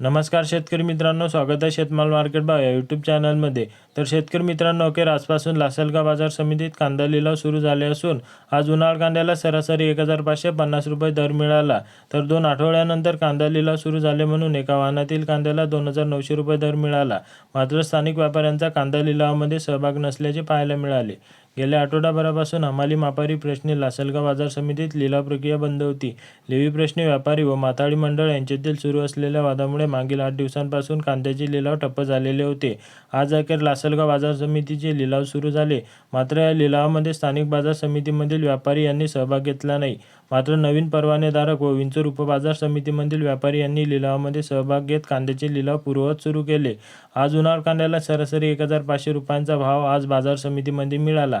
नमस्कार शेतकरी मित्रांनो स्वागत आहे शेतमाल मार्केट भाव या यूट्यूब चॅनलमध्ये. तर शेतकरी मित्रांनो अखेर आजपासून लासलगाव बाजार समितीत कांदा लिलाव सुरू झाले असून आज उन्हाळ कांद्याला सरासरी एक हजार पाचशे पन्नास रुपये दर मिळाला. तर दोन आठवड्यानंतर कांदा लिलाव सुरू झाले म्हणून एका वाहनातील कांद्याला दोन हजार नऊशे रुपये दर मिळाला. मात्र स्थानिक व्यापाऱ्यांचा कांदा लिलावामध्ये सहभाग नसल्याचे पाहायला मिळाले. गेल्या आठवडाभरापासून हमाली मापारी प्रश्नी लासलगाव बाजार समितीत लिलाव प्रक्रिया बंद होती. लेवी प्रश्नी व्यापारी व माथाडी मंडळ यांच्यातील सुरू असलेल्या वादामुळे मागील आठ दिवसांपासून कांद्याचे लिलाव ठप्प झालेले होते. आज अखेर लासलगाव बाजार समितीचे लिलाव सुरू झाले. मात्र या लिलावामध्ये स्थानिक बाजार समितीमधील व्यापारी यांनी सहभाग घेतला नाही. मात्र नवीन परवानेधारक व विंचूर उपबाजार समितीमधील व्यापारी यांनी लिलावामध्ये सहभाग घेत कांद्याचे लिलाव पूर्ववत सुरू केले. आज उन्हाळ कांद्याला सरासरी एक हजार पाचशे रुपयांचा भाव आज बाजार समितीमध्ये मिळाला.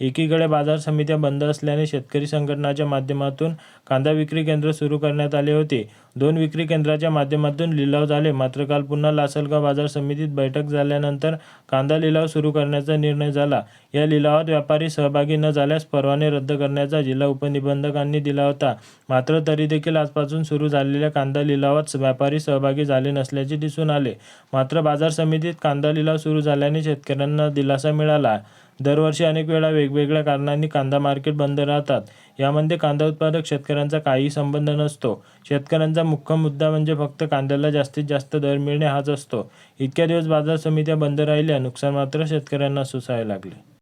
एकीकडे बाजार समित्या बंद असल्याने शेतकरी संघटनाच्या माध्यमातून कांदा विक्री केंद्र सुरू करण्यात आले होते. दोन विक्री केंद्राच्या माध्यमातून लिलाव झाले. मात्र काल पुन्हा लासलगाव बाजार समितीत बैठक झाल्यानंतर कांदा लिलाव सुरू करण्याचा निर्णय झाला. या लिलावात व्यापारी सहभागी न झाल्यास परवाने रद्द करण्याचा जिल्हा उपनिबंधकांनी दिला होता. मात्र तरी देखील आजपासून सुरू झालेल्या कांदा लिलावात व्यापारी सहभागी झाले नसल्याचे दिसून आले. मात्र बाजार समितीत कांदा लिलाव सुरू झाल्याने शेतकऱ्यांना दिलासा मिळाला. दरवर्षी अनेक वेळा वेग वेगवेगळ्या कारणांनी कांदा मार्केट बंद राहतात. यामध्ये कांदा उत्पादक शेतकऱ्यांचा काही संबंध नसतो. शेतकऱ्यांचा मुख्य मुद्दा म्हणजे फक्त कांद्याला जास्तीत जास्त दर मिळणे हाच असतो. इतक्या दिवस बाजार समित्या बंद राहिल्या नुकसान मात्र शेतकऱ्यांना सोसावे लागले.